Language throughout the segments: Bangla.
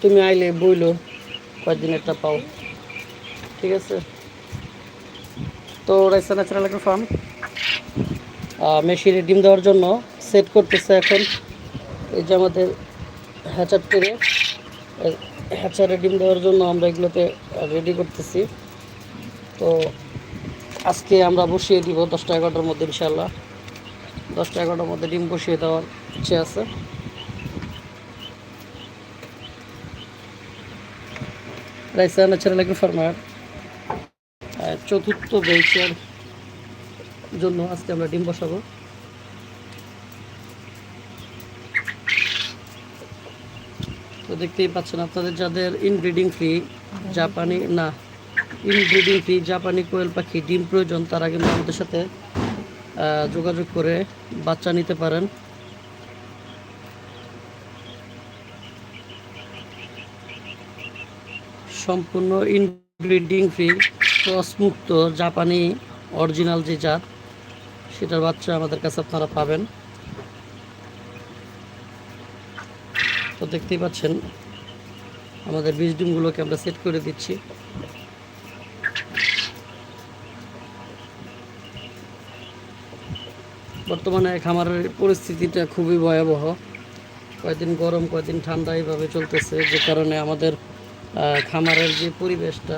তুমি আইলে বইলো কয়েকদিন একটা পাও। ঠিক আছে? তো রাইসা ন্যাচারাল একটা ফার্ম মেশিনে ডিম দেওয়ার জন্য সেট করতেছে এখন। এই যে আমাদের হ্যাচার করে হ্যাচারে ডিম দেওয়ার জন্য আমরা এগুলোতে রেডি করতেছি। তো আজকে আমরা বসিয়ে দিব দশটা এগারোটার মধ্যে ইনশাল্লাহ দশটা এগারোটার মধ্যে ডিম বসিয়ে দেওয়ার ইচ্ছে আছে। ফার্মার চতুর্থ বেচের জন্য আজকে আমরা ডিম বসাবো। তো দেখতেই পাচ্ছেন আপনাদের যাদের ইনব্রিডিং ফ্রি জাপানি, না ইনব্রিডিং ফ্রি জাপানি কোয়েল পাখি ডিম প্রয়োজন, তারা কিন্তু আমাদের সাথে যোগাযোগ করে বাচ্চা নিতে পারেন। সম্পূর্ণ ইনব্রিডিং ফ্রি, ক্রস মুক্ত জাপানি অরিজিনাল যে জাত, সেটার বাচ্চা আমাদের কাছে আপনারা পাবেন। তো দেখতেই পাচ্ছেন, আমাদের বীজ ডিমগুলোকে আমরা সেট করে দিচ্ছি। বর্তমানে খামারের পরিস্থিতিটা খুবই ভয়াবহ। কয়েকদিন গরম কয়েকদিন ঠান্ডা, এইভাবে চলতেছে, যে কারণে আমাদের খামারের যে পরিবেশটা,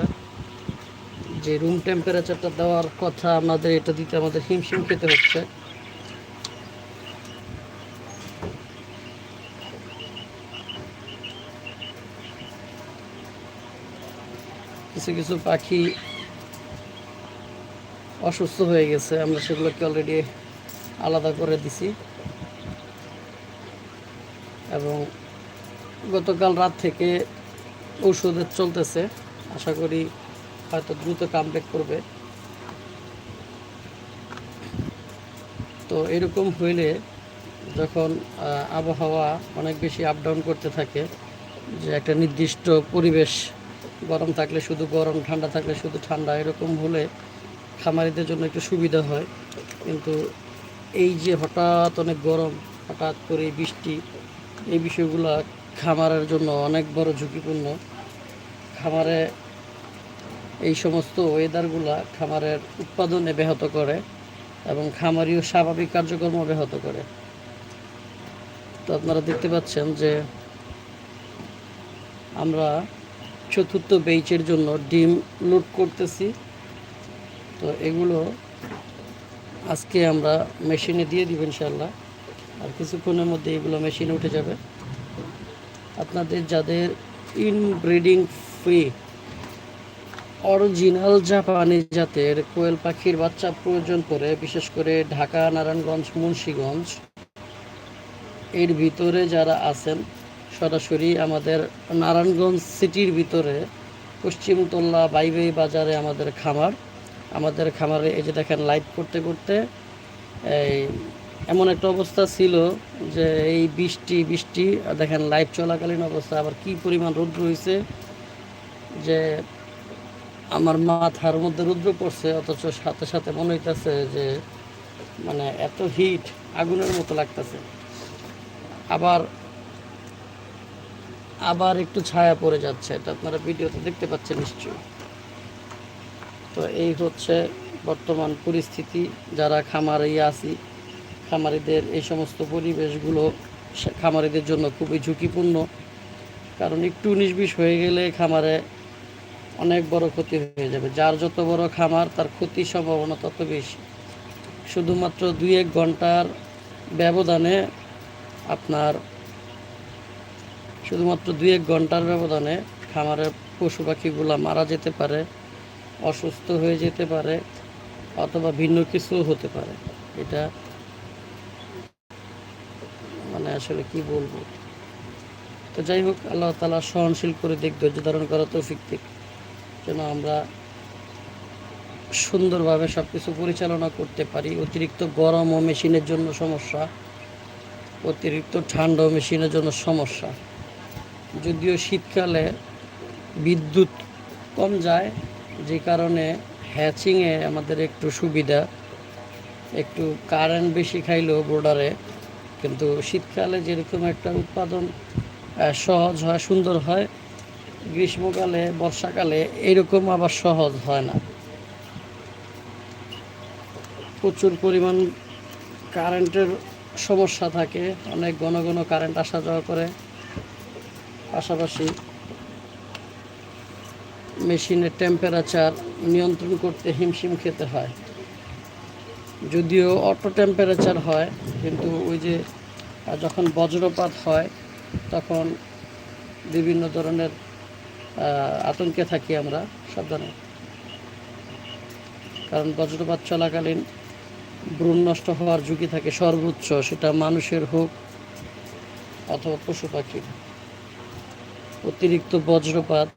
যে রুম টেম্পারেচারটা দেওয়ার কথা আমাদের, এটা দিতে আমাদের হিমশিম খেতে হচ্ছে। কিছু কিছু পাখি অসুস্থ হয়ে গেছে, আমরা সেগুলোকে অলরেডি আলাদা করে দিছি। এবং গতকাল রাত থেকে ঔষধের চলতেছে। আশা করি হয়তো দ্রুত কামব্যাক করবে। তো এরকম হইলে যখন আবহাওয়া অনেক বেশি আপ ডাউন করতে থাকে, যে একটা নির্দিষ্ট পরিবেশ গরম থাকলে শুধু গরম, ঠান্ডা থাকলে শুধু ঠান্ডা, এরকম হলে খামারিদের জন্য একটু সুবিধা হয়। কিন্তু এই যে হঠাৎ অনেক গরম, হঠাৎ করে বৃষ্টি, এই বিষয়গুলো খামারের জন্য অনেক বড় ঝুঁকিপূর্ণ। খামারে এই সমস্ত ওয়েদারগুলা খামারের উৎপাদনে ব্যাহত করে এবং খামারিও স্বাভাবিক কার্যক্রম ব্যাহত করে। তো আপনারা দেখতে পাচ্ছেন যে আমরা চতুর্থ বেচের জন্য ডিম লোড করতেছি। তো এগুলো আজকে আমরা মেশিনে দিয়ে দিব ইনশাল্লাহ আর কিছুক্ষণের মধ্যে এগুলো মেশিনে উঠে যাবে। আপনাদের যাদের ইনব্রিডিং ফ্রি। অরিজিনাল জাপানি জাতের কোয়েল পাখির বাচ্চা প্রয়োজন পড়ে, বিশেষ করে ঢাকা, নারায়ণগঞ্জ, মুন্সীগঞ্জ। এর ভিতরে যারা আছেন, সরাসরি আমাদের নারায়ণগঞ্জ সিটির ভিতরে পশ্চিমতলা বাইবাই বাজারে আমাদের খামার। আমাদের খামারে এই যে দেখেন লাইভ করতে করতে, এই এমন একটা অবস্থা ছিল যে এই বৃষ্টি বৃষ্টি দেখেন লাইভ চলাকালীন অবস্থা, আবার কি পরিমাণ রৌদ্র হয়েছে যে আমার মাথার মধ্যে রুদ্র পড়ছে, অথচ সাথে সাথে মনে হইতেছে যে মানে এত হিট আগুনের মতো লাগতেছে। আবার আবার একটু ছায়া পড়ে যাচ্ছে, এটা আপনারা ভিডিওতে দেখতে পাচ্ছেন নিশ্চয়ই। তো এই হচ্ছে বর্তমান পরিস্থিতি, যারা খামারে আছি, খামারিদের এই সমস্ত পরিবেশগুলো খামারিদের জন্য খুবই ঝুঁকিপূর্ণ। কারণ একটু বিশ হয়ে গেলে খামারে অনেক বড় ক্ষতি হয়ে যাবে। যার যত বড় খামার, তার ক্ষতির সম্ভাবনা তত বেশি। শুধুমাত্র দুই এক ঘণ্টার ব্যবধানে আপনার শুধুমাত্র দুই এক ঘণ্টার ব্যবধানে খামারের পশু পাখিগুলো মারা যেতে পারে, অসুস্থ হয়ে যেতে পারে, অথবা ভিন্ন কিছু হতে পারে। এটা মানে আসলে কি বলব? তো যাই হোক, আল্লাহ তালা সহনশীল করে দিক, ধৈর্য ধারণ করা তৌফিক দিক। যেন আমরা সুন্দরভাবে সব কিছু পরিচালনা করতে পারি। অতিরিক্ত গরম ও মেশিনের জন্য সমস্যা। অতিরিক্ত ঠান্ডা মেশিনের জন্য সমস্যা। যদিও শীতকালে বিদ্যুৎ কম যায়, যে কারণে হ্যাচিংয়ে আমাদের একটু সুবিধা। একটু কারেন্ট বেশি খাইলেও বোর্ডারে। কিন্তু শীতকালে যেরকম একটা উৎপাদন সহজ হয়, সুন্দর হয় গ্রীষ্মকালে, বর্ষাকালে এরকম আবার সহজ হয় না। প্রচুর পরিমাণ কারেন্টের সমস্যা থাকে, অনেক ঘন ঘন কারেন্ট আসা যাওয়া করে। পাশাপাশি মেশিনের টেম্পারেচার নিয়ন্ত্রণ করতে হিমশিম খেতে হয়। যদিও অটো টেম্পারেচার হয়, কিন্তু ওই যে যখন বজ্রপাত হয়, তখন বিভিন্ন ধরনের আতঙ্কে থাকি আমরা সাবধানে। কারণ বজ্রপাত চলাকালীন ভ্রূণ নষ্ট হওয়ার ঝুঁকি থাকে সর্বোচ্চ, সেটা মানুষের হোক অথবা পশু পাখির। অতিরিক্ত বজ্রপাত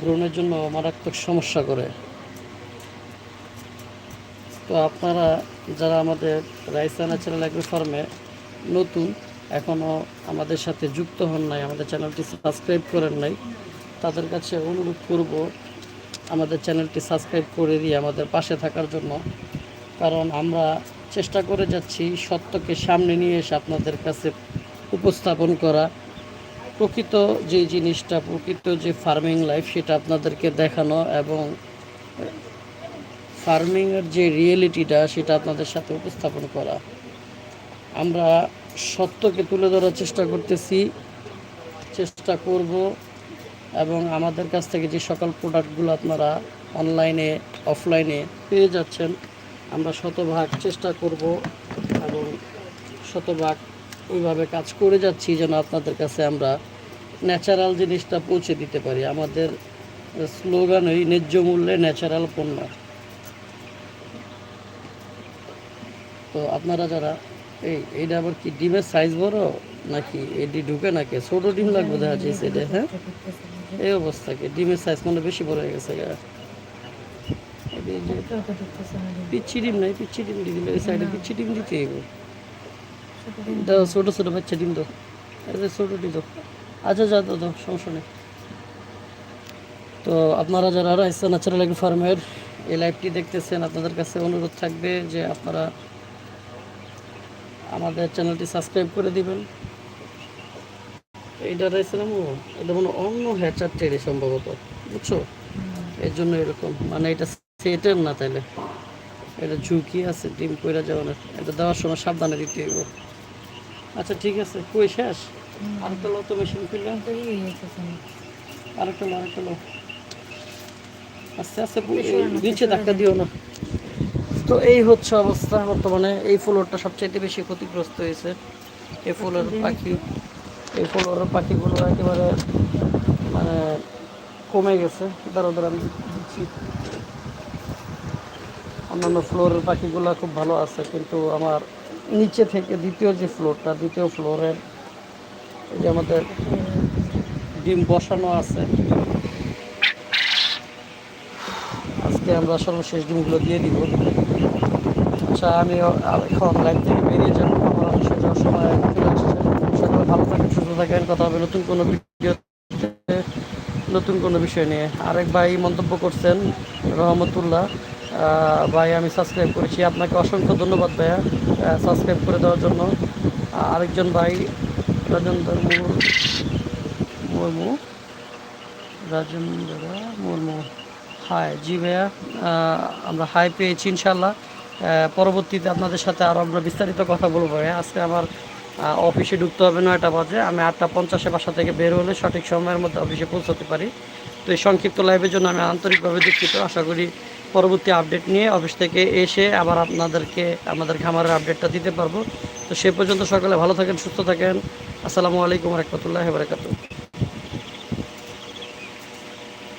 ভ্রূণের জন্য মারাত্মক সমস্যা করে। তো আপনারা যারা আমাদের রাইসা ন্যাচারাল অ্যাগ্রো ফার্মে নতুন এখনও আমাদের সাথে যুক্ত হন নাই, আমাদের চ্যানেলটি সাবস্ক্রাইব করেন নাই। তাদের কাছে অনুরোধ করব আমাদের চ্যানেলটি সাবস্ক্রাইব করে দিয়ে আমাদের পাশে থাকার জন্য। কারণ আমরা চেষ্টা করে যাচ্ছি সত্যকে সামনে নিয়ে এসে আপনাদের কাছে উপস্থাপন করা। প্রকৃত যে জিনিসটা, প্রকৃত যে ফার্মিং লাইফ সেটা আপনাদেরকে দেখানো এবং ফার্মিংয়ের যে রিয়েলিটিটা সেটা আপনাদের সাথে উপস্থাপন করা। আমরা সত্যকে তুলে ধরার চেষ্টা করতেছি, চেষ্টা করব এবং আমাদের কাছ থেকে যে সকল প্রোডাক্টগুলো আপনারা অনলাইনে অফলাইনে পেয়ে যাচ্ছেন, আমরা শতভাগ চেষ্টা করব এবং শতভাগ ওইভাবে কাজ করে যাচ্ছি যেন আপনাদের কাছে আমরা ন্যাচারাল জিনিসটা পৌঁছে দিতে পারি। আমাদের স্লোগান ওই ন্যায্য মূল্যে ন্যাচারাল পণ্য। তো আপনারা যারা এই, এইটা আবার কি ডিমের সাইজ বড়? নাকি এটি ঢুকে নাকি? ছোট ডিম লাগবে দেখা যাচ্ছে এটা হ্যাঁ? এই অবস্থা কি? ডিমের সাইজ মানে বেশি বড় হয়ে গেছে গা। পিচ্ছি ডিম নাই, পিচ্ছি ডিম দিয়ে দিলে। এই সাইডে পিচ্ছি ডিম দিতে হবে দাও, ছোটো ছোটো বাচ্চা ডিম দাও। যে ছোটো ডিম দাও। আচ্ছা যা দাও দাও, সমস্যা নেই। তো আপনারা যারা রাইসা ন্যাচারাল এগ্রো ফার্মের এই লাইভটি দেখতেছেন, আপনাদের কাছে অনুরোধ থাকবে যে আপনারা আমাদের চ্যানেলটি সাবস্ক্রাইব করে দিবেন। এইটা রাইছিলাম ও এটা মনে অন্য হ্যাচার টেরে সম্ভবত বুঝছ? এর জন্য এরকম মানে এটা সেটের না তাইলে। এটা ঝুঁকি আছে ডিম কইরা যাওয়ানোর এটা দেওয়ার সময় সাবধানে দিতে হইব। আচ্ছা ঠিক আছে কই শেষ? আরেকটা লো তো মেশিন খুললে। আরেকটা লো আরেকটা লো আস্তে আস্তে নিচে ধাক্কা দিও না। তো এই হচ্ছে অবস্থা বর্তমানে। এই ফ্লোরটা সবচাইতে বেশি ক্ষতিগ্রস্ত হয়েছে। এই ফ্লোরের পাখি এই ফ্লোরের পাখিগুলো একেবারে মানে কমে গেছে। দাঁড়ো দাঁড়ো আমি দিচ্ছি অন্যান্য ফ্লোরের পাখিগুলো খুব ভালো আছে কিন্তু আমার নিচে থেকে দ্বিতীয় যে ফ্লোরটা দ্বিতীয় ফ্লোরের এই যে আমাদের ডিম বসানো আছে। আজকে আমরা সর্বশেষ ডিমগুলো দিয়ে দিব। আচ্ছা আমি এখন লাইভ থেকে বেরিয়ে যাব। আমার যাওয়ার সময় চলে আসছে। সকলে ভালো থাকেন, সুস্থ থাকেন। কথা হবে নতুন কোনো ভিডিও নতুন কোনো বিষয় নিয়ে। আরেক ভাই মন্তব্য করছেন, রহমতুল্লাহ। ভাই, আমি সাবস্ক্রাইব করেছি। আপনাকে অসংখ্য ধন্যবাদ, ভাইয়া। সাবস্ক্রাইব করে দেওয়ার জন্য। আরেকজন ভাই, রাজেন্দ্র মুর- মুর্মু। রাজেন্দ্র মুর্মু। হাই জি ভাইয়া। আমরা হাই পেয়েছি ইনশাল্লাহ পরবর্তীতে আপনাদের সাথে আরও আমরা বিস্তারিত কথা বলব। ভাইয়া আজকে আমার অফিসে ঢুকতে হবে নয়টা বাজে। আমি আটটা পঞ্চাশে বাসা থেকে বের হলে সঠিক সময়ের মধ্যে অফিসে পৌঁছতে পারি। তো এই সংক্ষিপ্ত লাইভের জন্য আমি আন্তরিকভাবে দুঃখিত। আশা করি পরবর্তী আপডেট নিয়ে অফিস থেকে এসে আবার আপনাদেরকে, আমাদের খামারের আপডেটটা দিতে পারব। তো সে পর্যন্ত সকালে ভালো থাকেন, সুস্থ থাকেন। আসসালামু আলাইকুম রহমতুল্লাহ বারকাতুহ।